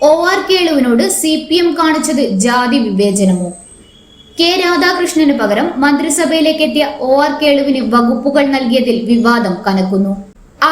O R കേളുവിനോട് C P M കാണിച്ചത് ജാതി വിവേചനമോ? കെ രാധാകൃഷ്ണന് പകരം മന്ത്രിസഭയിലേക്ക് എത്തിയ ഒ ആർ കേളുവിന് വകുപ്പുകൾ നൽകിയതിൽ വിവാദം കനക്കുന്നു.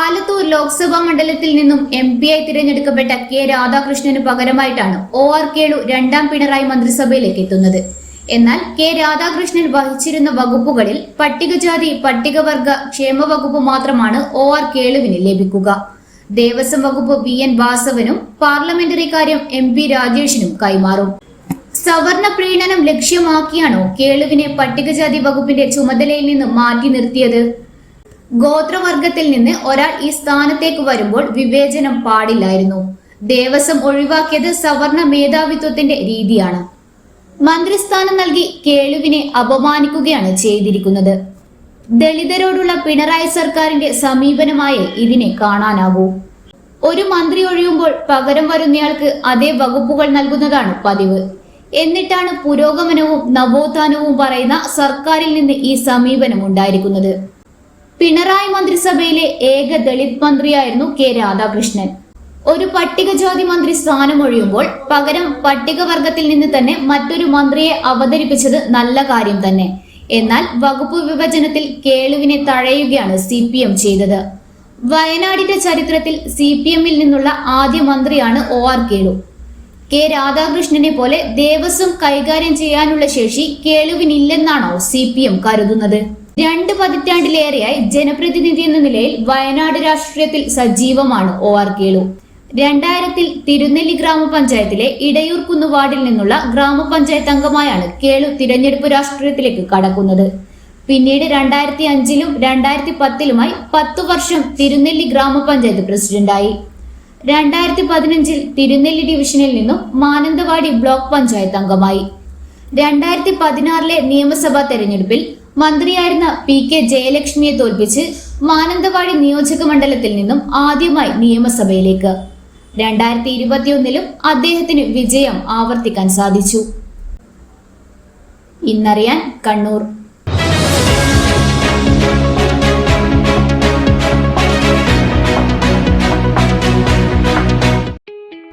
ആലത്തൂർ ലോക്സഭാ മണ്ഡലത്തിൽ നിന്നും എം പി ആയി തിരഞ്ഞെടുക്കപ്പെട്ട കെ രാധാകൃഷ്ണന് പകരമായിട്ടാണ് ഒ ആർ കേളു രണ്ടാം പിണറായി മന്ത്രിസഭയിലേക്ക് എത്തുന്നത് എന്നാൽ കെ രാധാകൃഷ്ണൻ വഹിച്ചിരുന്ന വകുപ്പുകളിൽ പട്ടികജാതി പട്ടികവർഗ ക്ഷേമ വകുപ്പ് മാത്രമാണ് ഒ ആർ കേളുവിന് ലഭിക്കുക. ദേവസ്വം വകുപ്പ് വി എൻ വാസവനും പാർലമെന്ററി കാര്യം എം പി രാജേഷിനും കൈമാറും. സവർണ പ്രീണനം ലക്ഷ്യമാക്കിയാണോ കേളുവിനെ പട്ടികജാതി വകുപ്പിന്റെ ചുമതലയിൽ നിന്ന് മാറ്റി നിർത്തിയത്? ഗോത്രവർഗത്തിൽ നിന്ന് ഒരാൾ ഈ സ്ഥാനത്തേക്ക് വരുമ്പോൾ വിവേചനം പാടില്ലായിരുന്നു. ദേവസ്വം ഒഴിവാക്കിയത് സവർണ മേധാവിത്വത്തിന്റെ രീതിയാണ്. മന്ത്രിസ്ഥാനം നൽകി കേളുവിനെ അപമാനിക്കുകയാണ് ചെയ്തിരിക്കുന്നത്. ദളിതരോടുള്ള പിണറായി സർക്കാരിന്റെ സമീപനമായി ഇതിനെ കാണാനാകൂ. ഒരു മന്ത്രി ഒഴിയുമ്പോൾ പകരം വരുന്നയാൾക്ക് അതേ വകുപ്പുകൾ നൽകുന്നതാണ് പതിവ്. എന്നിട്ടാണ് പുരോഗമനവും നവോത്ഥാനവും പറയുന്ന സർക്കാരിൽ നിന്ന് ഈ സമീപനം ഉണ്ടായിരിക്കുന്നത്. പിണറായി മന്ത്രിസഭയിലെ ഏക ദളിത് മന്ത്രിയായിരുന്നു കെ രാധാകൃഷ്ണൻ. ഒരു പട്ടികജാതി മന്ത്രി സ്ഥാനമൊഴിയുമ്പോൾ പകരം പട്ടികവർഗത്തിൽ നിന്ന് തന്നെ മറ്റൊരു മന്ത്രിയെ അവതരിപ്പിച്ചത് നല്ല കാര്യം തന്നെ. എന്നാൽ വകുപ്പ് വിഭജനത്തിൽ കേളുവിനെ തഴയുകയാണ് സി പി എം ചെയ്തത്. വയനാടിന്റെ ചരിത്രത്തിൽ സി പി എമ്മിൽ നിന്നുള്ള ആദ്യ മന്ത്രിയാണ് ഒ ആർ കേളു. കെ രാധാകൃഷ്ണനെ പോലെ ദേവസ്വം കൈകാര്യം ചെയ്യാനുള്ള ശേഷി കേളുവിനില്ലെന്നാണോ സി പി എം കരുതുന്നത്? രണ്ട് പതിറ്റാണ്ടിലേറെയായി ജനപ്രതിനിധി എന്ന നിലയിൽ വയനാട് രാഷ്ട്രീയത്തിൽ സജീവമാണ് ഒ ആർ കേളു. രണ്ടായിരത്തിൽ തിരുനെല്ലി ഗ്രാമപഞ്ചായത്തിലെ ഇടയൂർക്കുന്ന് വാർഡിൽ നിന്നുള്ള ഗ്രാമപഞ്ചായത്ത് അംഗമായാണ് കേളു തിരഞ്ഞെടുപ്പ് രാഷ്ട്രീയത്തിലേക്ക് കടക്കുന്നത്. പിന്നീട് രണ്ടായിരത്തി അഞ്ചിലും രണ്ടായിരത്തി പത്തിലുമായി പത്തു വർഷം തിരുനെല്ലി ഗ്രാമപഞ്ചായത്ത് പ്രസിഡന്റായി. രണ്ടായിരത്തി പതിനഞ്ചിൽ തിരുനെല്ലി ഡിവിഷനിൽ നിന്നും മാനന്തവാടി ബ്ലോക്ക് പഞ്ചായത്ത് അംഗമായി. രണ്ടായിരത്തി പതിനാറിലെ നിയമസഭാ തെരഞ്ഞെടുപ്പിൽ മന്ത്രിയായിരുന്ന പി കെ ജയലക്ഷ്മിയെ തോൽപ്പിച്ച് മാനന്തവാടി നിയോജക മണ്ഡലത്തിൽ നിന്നും ആദ്യമായി നിയമസഭയിലേക്ക്. രണ്ടായിരത്തി ഇരുപത്തിയൊന്നിലും അദ്ദേഹത്തിന് വിജയം ആവർത്തിക്കാൻ സാധിച്ചു. ഇന്നറിയാൻ കണ്ണൂർ.